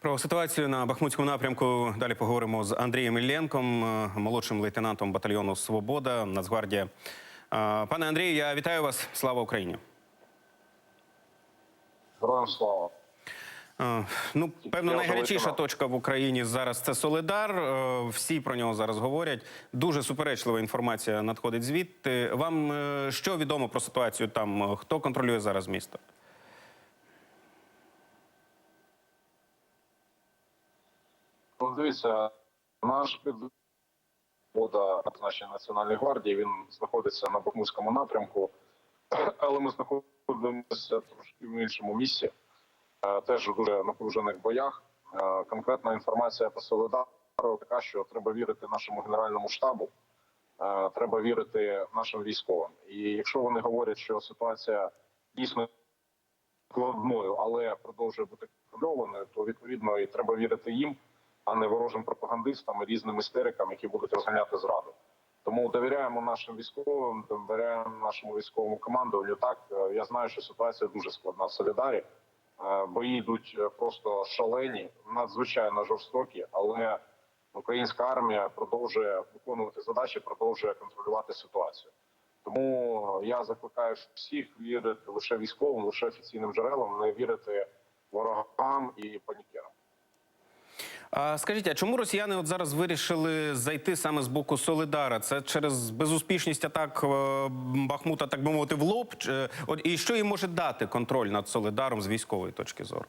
Про ситуацію на Бахмутському напрямку далі поговоримо з Андрієм Ілленком, е, молодшим лейтенантом батальйону Свобода Нацгвардія. Е, Пане Андрію, я вітаю вас. Слава Україні. Героям слава. Е, Ну, певно, найгарячіша точка в Україні зараз це Солидар. Всі про нього зараз говорять. Дуже суперечлива інформація надходить звідти. Вам що відомо про ситуацію там? Хто контролює зараз місто? Дивіться, наш підвода значення Національної гвардії він знаходиться на Бахмутському напрямку, але ми знаходимося трошки в іншому місці, е, теж у дуже напружених боях. Е, Конкретна інформація по Солидару така, що треба вірити нашому генеральному штабу, е, треба вірити нашим військовим. І якщо вони говорять, що ситуація дійсно складною, але продовжує бути контрольованою, то відповідно і треба вірити їм, а не ворожим пропагандистам і різним істерикам, які будуть розганяти зраду. Тому довіряємо нашим військовим, довіряємо нашому військовому командуванню. Так е, я знаю, що ситуація дуже складна в Солідарі. Е, Бої йдуть е, просто шалені, надзвичайно жорстокі, але українська армія продовжує виконувати задачі, продовжує контролювати ситуацію. Тому я закликаю всіх вірити лише військовим, лише офіційним джерелам, не вірити ворогам і панікерам. А скажіть, а чому росіяни от зараз вирішили зайти саме з боку Солидара? Це через безуспішність атак е, Бахмута, так би мовити, в лоб? От і що їм може дати контроль над Солидаром з військової точки зору?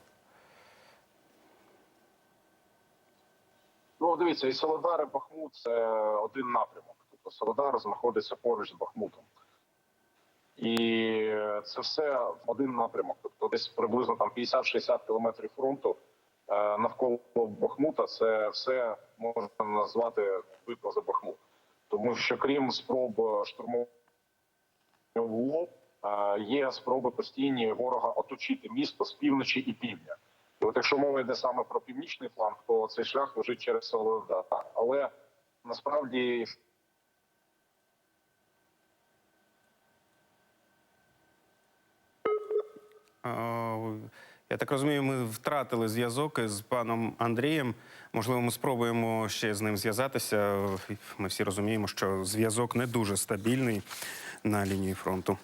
Ну дивіться, і Солодар, і Бахмут це один напрямок. Тобто Солодар знаходиться поруч з Бахмутом. І це все один напрямок. Тобто десь приблизно там 50-60 кілометрів фронту е, навколо Бахмута. Це все можна назвати битва за Бахмут. Тому що крім спроб штурмового е, є спроби постійні ворога оточити місто з півночі і півдня. І от якщо мова йде саме про північний фланг, то цей шлях лежить через Солодар. Але насправді Е, Я так розумію, ми втратили зв'язок з паном Андрієм. Можливо, ми спробуємо ще з ним зв'язатися. Ми всі розуміємо, що зв'язок не дуже стабільний на лінії фронту.